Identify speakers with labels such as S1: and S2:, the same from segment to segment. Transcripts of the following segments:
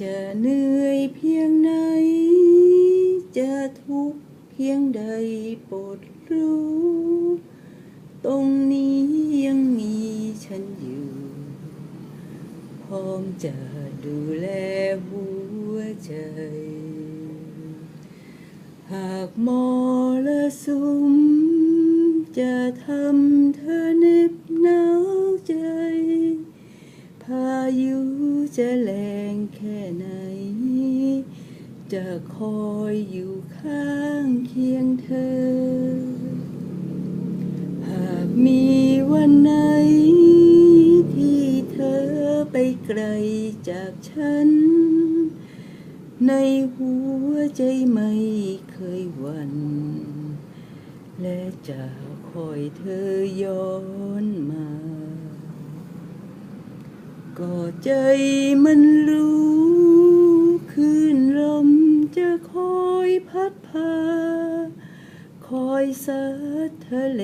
S1: จะเหนื่อยเพียงไหน จะทุกข์เพียงใดโปรดรู้ ตรงนี้ยังมีฉันอยู่ พร้อมจะดูแลหัวใจ หากมรสุม จะทำเธอเหน็บหนาวใจ พายุจะแรงแค่ไหน จะคอยอยู่ข้างเคียงเธอ หากมีวันไหนที่เธอไปไกลจากฉัน ในหัวใจไม่เคยหวั่นและจะคอยเธอย้อนมา ก็ใจมันรู้ พา คอยซัดทะเล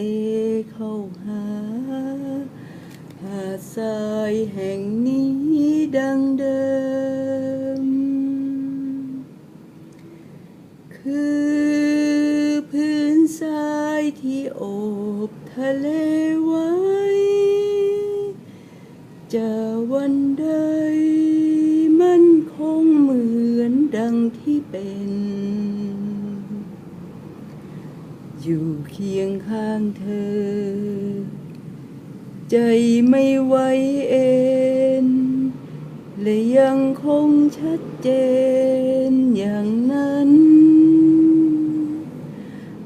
S1: เข้าหา หาดทรายแห่งนี้ดังเดิม คือพื้นทรายที่โอบทะเลไว้ จะวันใดมันคงเหมือนดังที่เป็น อยู่เคียงข้างเธอ ใจไม่ไหวเอ็นและยังคงชัดเจนอย่างนั้น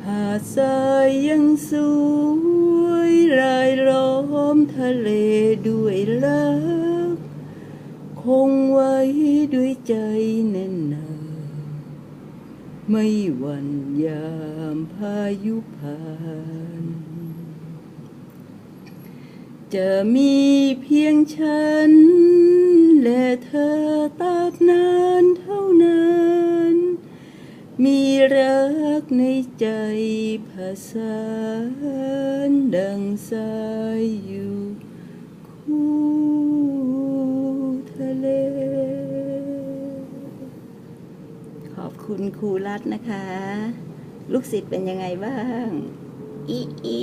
S1: หาดทรายยังสวยรายล้อมทะเลด้วยรัก คงไว้ด้วยใจแน ไม่วันยามพายุผ่าน จะมีเพียงฉัน และเธอตราบนานเท่านั้น มีรักในใจผสานดังสายอยู่ คุณครูรัตน์นะคะ ลูกศิษย์เป็นยังไงบ้าง อีอี